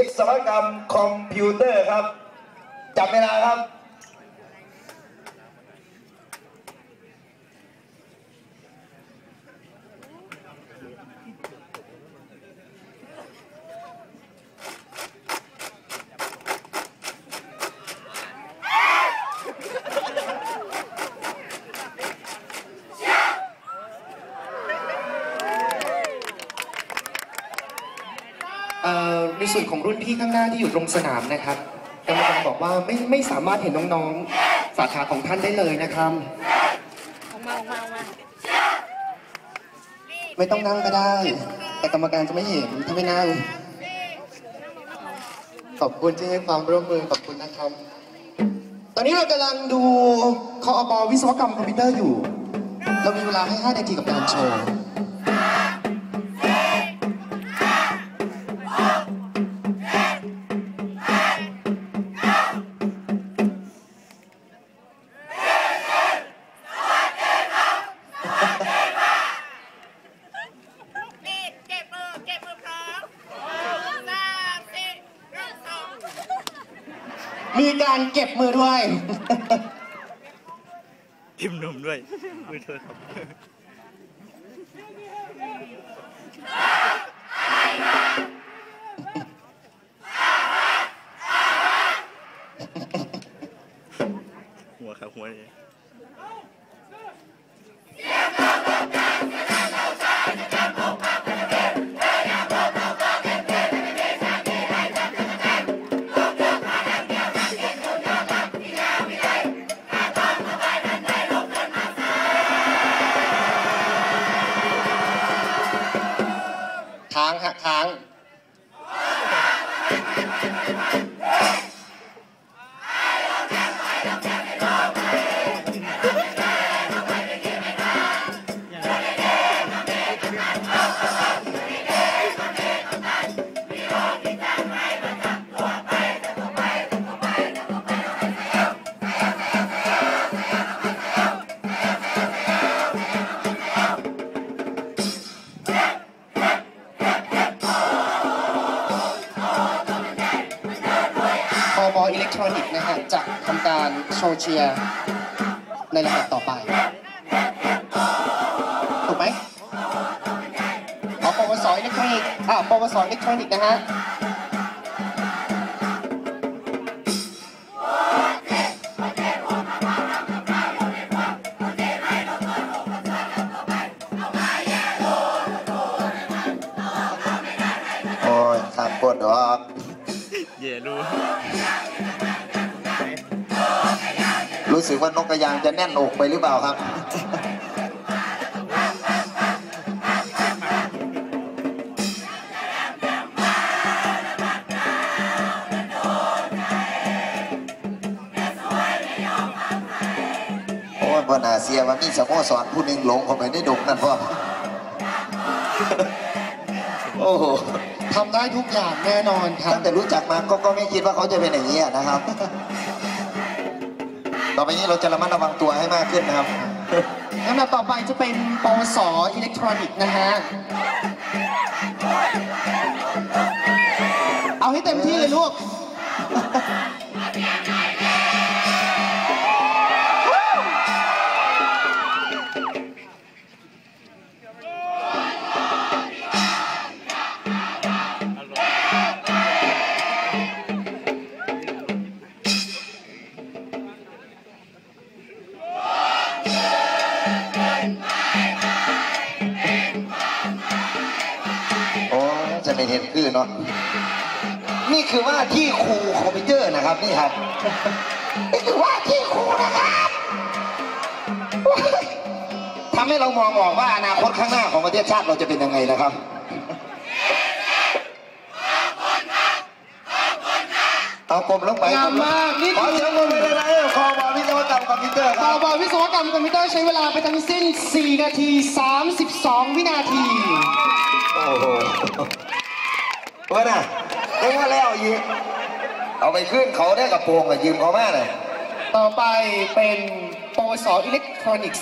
วิศวกรรมคอมพิวเตอร์ครับ จับเวลาครับ ในส่วนของรุ่นพี่ข้างหน้าที่อยู่ตรงสนามนะครับกรรมการบอกว่าไม่ไม่สามารถเห็นน้องๆ สาขาของท่านได้เลยนะครับออกมาออกมาออกมาไม่ต้องนั่งก็ได้ แต่กรรมการจะไม่เห็นถ้าไม่นั่ง ขอบคุณที่ให้ความร่วมมือขอบคุณนะครับ ตอนนี้เรากำลังดูคออบวิศวกรรมคอมพิวเตอร์อยู่ เรามีเวลาให้ 5 นาทีกับการโชว์ มีการเก็บมือด้วยจิ้มนมด้วยมือเธอครับหัวครับหัวเนี่ย อบอิเล็กทรอนิกส์นะฮะจะทำการโชว์เชียร์ในลำดับต่อไป ถูกไหมอ๋อปวสอิเล็กทรอนิกส์อ่าปวสอิเล็กทรอนิกส์นะฮะโอ้ยขาดกดออก เย่รู้ รู้สึกว่านกกระยางจะแน่นอกไปหรือเปล่าครับ โอ้ยบนอาเซียว่ามีสโมสรผู้หนึ่งหลงเข้าไปในดงนั่นพ่อโอ้โหทำได้ทุกอย่างแน่นอนครับ ตั้งแต่รู้จักมาก็ก็ไม่คิดว่าเขาจะเป็นอย่างนี้อะนะครับ ต่อไปนี้เราจะระมัดระวังตัวให้มากขึ้นนะครับลำดับต่อไปจะเป็นปวสอิเล็กทรอนิกส์นะฮะ เอาให้เต็มที่เลยลูก อ้จะไม่เห็นคือเนาะนี่คือว่าที่ครูคอมพิวเตอร์นะครับนี่ครับนี่คือว่าที่ครูนะครับโอ้ยทำให้เรามองออกว่าอนาคตข้างหน้าของประเทศชาติเราจะเป็นยังไงนะครับเอากลมลงไปงามมากนี่ขอคือเสียงปรบมือเลยนะคอบอวิศวกรรมคอมพิวเตอร์คปรับววิศวกรรมคอมพิวเตอร์ใช้เวลาไปทั้งสิ้น 4 นาที 32 วินาที โอ้โห เพื่อนอะเรียกว่าแล้วยีกเอาไปขึ้นเขาได้กับโปรงอะยืมเขามากเลยต่อไปเป็นปวสอิเล็กทรอนิกส์